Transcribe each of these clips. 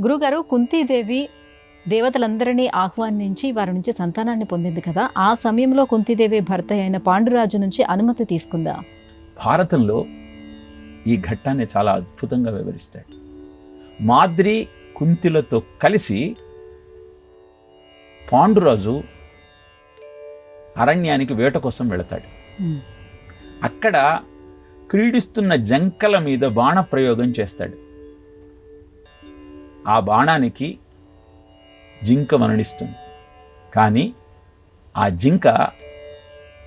గురుగారు కుంతీదేవి దేవతలందరినీ ఆహ్వానించి వారి నుంచి సంతానాన్ని పొందింది కదా. ఆ సమయంలో కుంతీదేవి భర్త అయిన పాండురాజు నుంచి అనుమతి తీసుకుందా? భారతంలో ఈ ఘట్టాన్ని చాలా అద్భుతంగా వివరిస్తాడు. మాద్రి కుంతిలతో కలిసి పాండురాజు అరణ్యానికి వేట కోసం వెళతాడు. అక్కడ క్రీడిస్తున్న జంకల మీద బాణ ప్రయోగం చేస్తాడు. ఆ బాణానికి జింక మరణిస్తుంది. కానీ ఆ జింక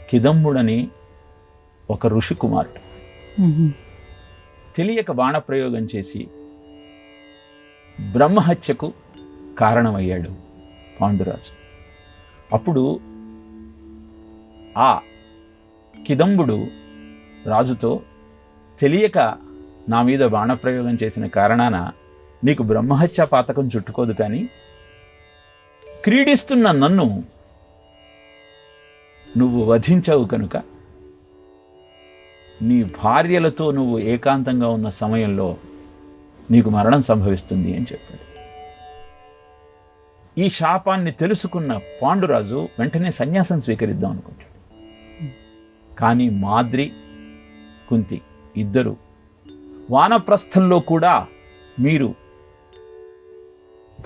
కిదంబుడని ఒక ఋషి కుమారుడు. తెలియక బాణప్రయోగం చేసి బ్రహ్మహత్యకు కారణమయ్యాడు పాండురాజు. అప్పుడు ఆ కిదంబుడు రాజుతో తెలియక నా మీద బాణప్రయోగం చేసిన కారణాన నీకు బ్రహ్మహత్య పాతకం చుట్టుకోదు కానీ క్రీడిస్తున్న నన్ను నువ్వు వధించావు కనుక నీ భార్యలతో నువ్వు ఏకాంతంగా ఉన్న సమయంలో నీకు మరణం సంభవిస్తుంది అని చెప్పాడు. ఈ శాపాన్ని తెలుసుకున్న పాండురాజు వెంటనే సన్యాసం స్వీకరిద్దాం అనుకుంటాడు. కానీ మాద్రి కుంతి ఇద్దరు వానప్రస్థంలో కూడా మీరు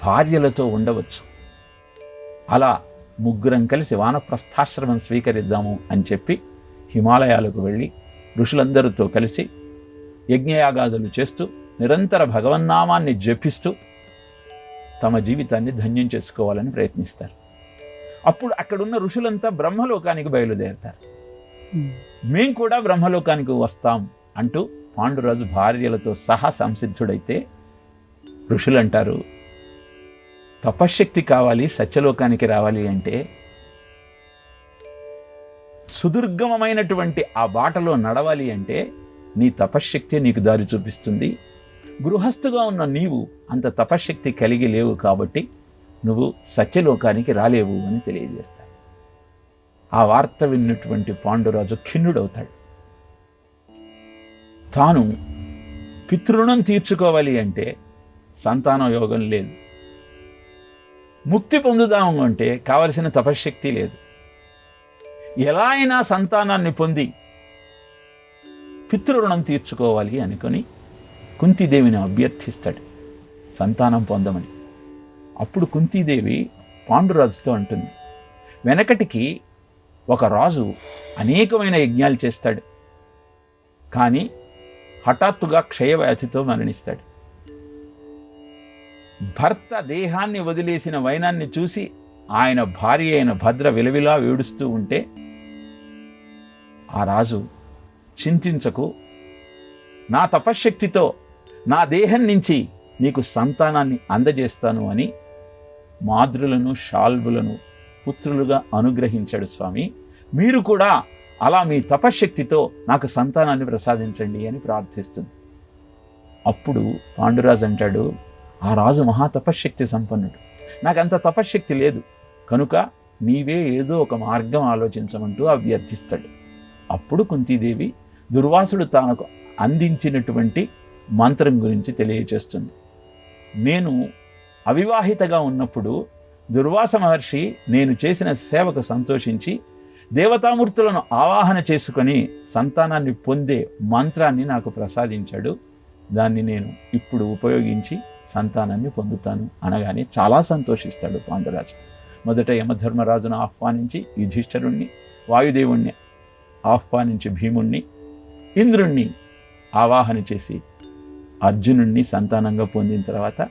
భార్యలతో ఉండవచ్చు. అలా ముగ్గురం కలిసి వానప్రస్థాశ్రమం స్వీకరిద్దాము అని చెప్పి హిమాలయాలకు వెళ్ళి ఋషులందరితో కలిసి యజ్ఞయాగాదులు చేస్తూ నిరంతర భగవన్నామాన్ని జపిస్తూ తమ జీవితాన్ని ధన్యం చేసుకోవాలని ప్రయత్నిస్తారు. అప్పుడు అక్కడున్న ఋషులంతా బ్రహ్మలోకానికి బయలుదేరుతారు. మేము మేం కూడా బ్రహ్మలోకానికి వస్తాం అంటూ పాండురాజు భార్యలతో సహా సంసిద్ధుడైతే ఋషులు అంటారు తపశ్శక్తి కావాలి సత్యలోకానికి రావాలి అంటే సుదుర్గమమైనటువంటి ఆ బాటలో నడవాలి అంటే నీ తపశ్శక్తి నీకు దారి చూపిస్తుంది. గృహస్థుగా ఉన్న నీవు అంత తపశ్శక్తి కలిగి లేవు కాబట్టి నువ్వు సత్యలోకానికి రాలేవు అని తెలియజేస్తాడు. ఆ వార్త విన్నటువంటి పాండురాజు ఖిన్నుడవుతాడు. తాను పితృణం తీర్చుకోవాలి అంటే సంతాన యోగం లేదు. ముక్తి పొందుదాము అంటే కావలసిన తపశ్శక్తి లేదు. ఎలా అయినా సంతానాన్ని పొంది పితృరుణం తీర్చుకోవాలి అనుకొని కుంతీదేవిని అభ్యర్థిస్తాడు. సంతానం పొందమని. అప్పుడు కుంతీదేవి పాండురాజుతో అంటుంది. వెనకటికి ఒక రాజు అనేకమైన యజ్ఞాలు చేస్తాడు. కానీ హఠాత్తుగా క్షయవ్యాధితో మరణిస్తాడు. భర్త దేహాన్ని వదిలేసిన వైనాన్ని చూసి ఆయన భార్య అయిన భద్ర విలవిలా వేడుస్తూ ఉంటే ఆ రాజు చింతించకు నా తపశ్శక్తితో నా దేహం నుంచి నీకు సంతానాన్ని అందజేస్తాను అని మాతృలను షాల్బులను పుత్రులుగా అనుగ్రహించాడు స్వామి. మీరు కూడా అలా మీ తపశ్శక్తితో నాకు సంతానాన్ని ప్రసాదించండి అని ప్రార్థిస్తుంది. అప్పుడు పాండురాజు అంటాడు ఆ రాజు మహా తపశ్శక్తి సంపన్నుడు. నాకు అంత తపశ్శక్తి లేదు. కనుక నీవే ఏదో ఒక మార్గం ఆలోచించమంటూ అభ్యర్థిస్తాడు. అప్పుడు కుంతీదేవి దుర్వాసుడు తనకు అందించినటువంటి మంత్రం గురించి తెలియచేస్తుంది నేను అవివాహితగా ఉన్నప్పుడు దుర్వాస మహర్షి నేను చేసిన సేవకు సంతోషించి దేవతామూర్తులను ఆవాహన చేసుకొని సంతానాన్ని పొందే మంత్రాన్ని నాకు ప్రసాదించాడు. దాన్ని నేను ఇప్పుడు ఉపయోగించి సంతానాన్ని పొందుతాను అనగానే చాలా సంతోషిస్తాడు పాండురాజు. మొదట యమధర్మరాజును ఆహ్వానించి యుధిష్ఠరుణ్ణి వాయుదేవుణ్ణి ఆహ్వానించి భీముణ్ణి ఇంద్రుణ్ణి ఆవాహన చేసి అర్జునుణ్ణి సంతానంగా పొందిన తర్వాత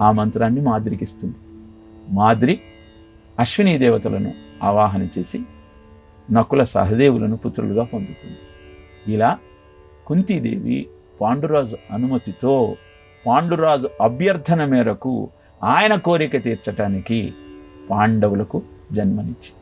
ఆ మంత్రాన్ని మాద్రికిస్తుంది. మాద్రి మాదిరి అశ్విని దేవతలను ఆవాహన చేసి నకుల సహదేవులను పుత్రులుగా పొందుతుంది. ఇలా కుంతీదేవి పాండురాజు అనుమతితో పాండురాజు అభ్యర్థన మేరకు ఆయన కోరిక తీర్చటానికి పాండవులకు జన్మనిచ్చింది.